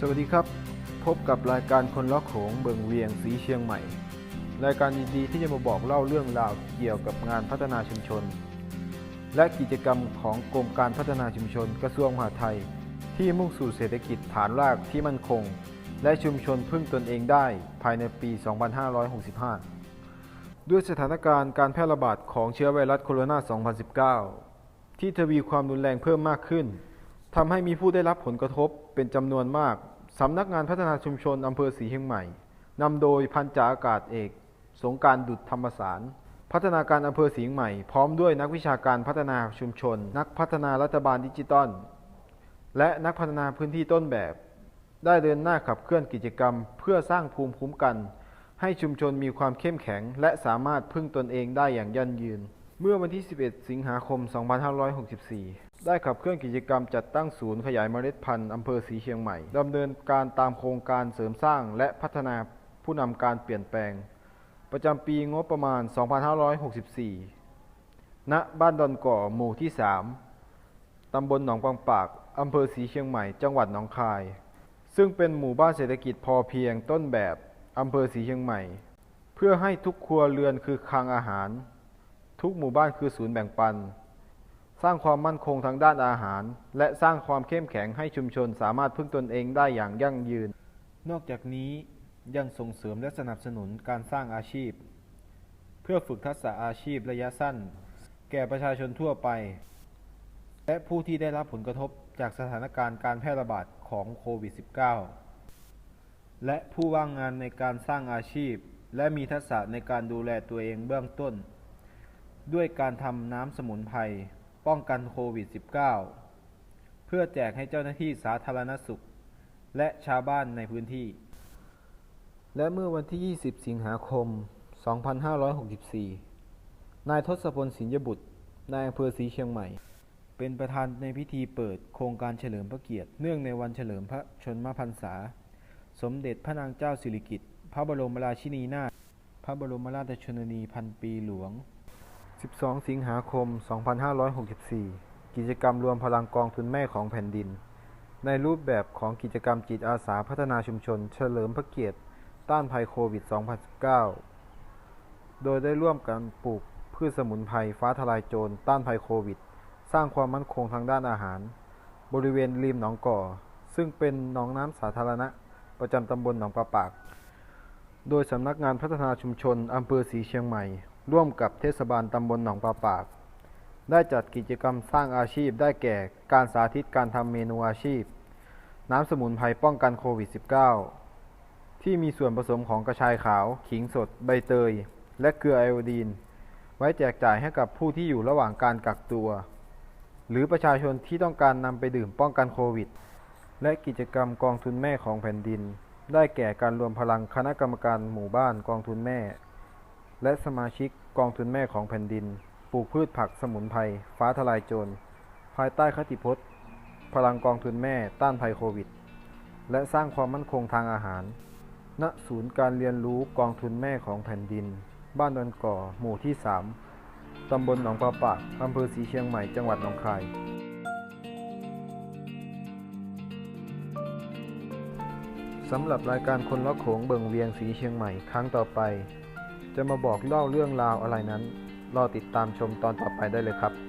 สวัสดีครับ พบกับรายการคนล็อกโขงเบิงเวียงสีเชียงใหม่ รายการดีๆที่จะมาบอกเล่าเรื่องราวเกี่ยวกับงานพัฒนาชุมชน และกิจกรรมของกรมการพัฒนาชุมชนกระทรวงมหาดไทย ที่มุ่งสู่เศรษฐกิจฐานรากที่มั่นคง และชุมชนพึ่งตนเองได้ภายในปี 2565 ด้วยสถานการณ์การแพร่ระบาดของเชื้อไวรัสโคโรนา 2019 ที่ทวีความรุนแรงเพิ่มมากขึ้น ทำให้มีผู้ได้รับผลกระทบเป็นจำนวนมาก สำนักงานพัฒนาชุมชนอำเภอศรีเชียงใหม่ นำโดยพันจ่าอากาศเอก สงการดุจธรรมสาร พัฒนาการอำเภอศรีเชียงใหม่ พร้อมด้วยนักวิชาการพัฒนาชุมชน นักพัฒนารัฐบาลดิจิตอล และนักพัฒนาพื้นที่ต้นแบบ ได้เดินหน้าขับเคลื่อนกิจกรรม เพื่อสร้างภูมิคุ้มกัน ให้ชุมชนมีความเข้มแข็ง และสามารถพึ่งตนเองได้อย่างยั่งยืน เมื่อวันที่ 11 สิงหาคม 2564 ได้ขับเคลื่อนกิจกรรมจัดตั้งศูนย์ขยายเมล็ดพันธุ์อำเภอศรีเชียงใหม่ดำเนินการตามโครงการเสริมสร้างและพัฒนาผู้นำการเปลี่ยนแปลง ประจำปีงบประมาณ 2564 ณ บ้านดอนก่อหมู่ที่ 3 ตำบลหนองปังปาก อำเภอศรีเชียงใหม่ จังหวัดหนองคาย ซึ่งเป็นหมู่บ้านเศรษฐกิจพอเพียงต้นแบบ อำเภอศรีเชียงใหม่ เพื่อให้ทุกครัวเรือนคือคลังอาหาร ทุกหมู่บ้านคือศูนย์แบ่งปัน สร้างความมั่นคงทางด้านอาหาร และสร้างความเข้มแข็งให้ชุมชนสามารถพึ่งตนเองได้อย่างยั่งยืน นอกจากนี้ยังส่งเสริมและสนับสนุนการสร้างอาชีพ เพื่อฝึกทักษะอาชีพระยะสั้น แก่ประชาชนทั่วไป และผู้ที่ได้รับผลกระทบจากสถานการณ์การแพร่ระบาดของโควิด -19 และผู้ว่างงานในการสร้างอาชีพ และมีทักษะในการดูแลตัวเองเบื้องต้น ด้วยการทำน้ำสมุนไพร ป้องกันโควิด -19 เพื่อแจกให้เจ้าหน้าที่สาธารณสุข และชาวบ้านในพื้นที่ และเมื่อวันที่ 20 สิงหาคม 2564 นายทศพลสินยบุตรนายอำเภอศรีเชียงใหม่ เป็นประธานในพิธีเปิดโครงการเฉลิมพระเกียรติ เนื่องในวันเฉลิมพระชนมพรรษา สมเด็จพระนางเจ้าสิริกิติ์พระบรมราชินีนาถพระบรมราชชนนีพันปีหลวง 12 สิงหาคม 2564 กิจกรรมรวมพลังกองทุนแม่ของแผ่นดิน ในรูปแบบของกิจกรรมจิตอาสาพัฒนาชุมชน เฉลิมพระเกียรติ ต้านภัยโควิด 2019 โดยได้ร่วมกันปลูกพืชสมุนไพรฟ้าทลายโจรต้านภัยโควิด สร้างความมั่นคงทางด้านอาหาร บริเวณริมหนองก่อ ซึ่งเป็นหนองน้ำสาธารณะ ประจำตำบลหนองปลาปาก โดยสำนักงานพัฒนาชุมชนอำเภอศรีเชียงใหม่ ร่วมกับเทศบาลตำบลหนองปลาปาก ได้จัดกิจกรรมสร้างอาชีพได้แก่การสาธิตการทำเมนูอาชีพ น้ำสมุนไพรป้องกันโควิด -19 ที่มีส่วนผสมของกระชายขาว ขิงสด ใบเตย และเกลือไอโอดีน ไว้แจกจ่ายให้กับผู้ที่อยู่ระหว่างการกักตัว หรือประชาชนที่ต้องการนำไปดื่มป้องกันโควิด และกิจกรรมกองทุนแม่ของแผ่นดิน ได้แก่การรวมพลังคณะกรรมการหมู่บ้านกองทุนแม่ และสมาชิกกองทุนแม่ของแผ่นดิน ปลูกพืชผักสมุนไพรฟ้าทลายโจร ภายใต้คติพจน์ พลังกองทุนแม่ต้านภัยโควิด และสร้างความมั่นคงทางอาหาร ณศูนย์การเรียนรู้กองทุนแม่ของแผ่นดิน บ้านดอนก่อ หมู่ที่ 3 ตำบลหนองปลาปากอำเภอศรีเชียงใหม่จังหวัดหนองคายสำหรับรายการคนละโขงเบิงเวียงสีเชียงใหม่ครั้งต่อไป จะมาบอกเล่าเรื่องราวอะไรนั้น รอติดตามชมตอนต่อไปได้เลยครับ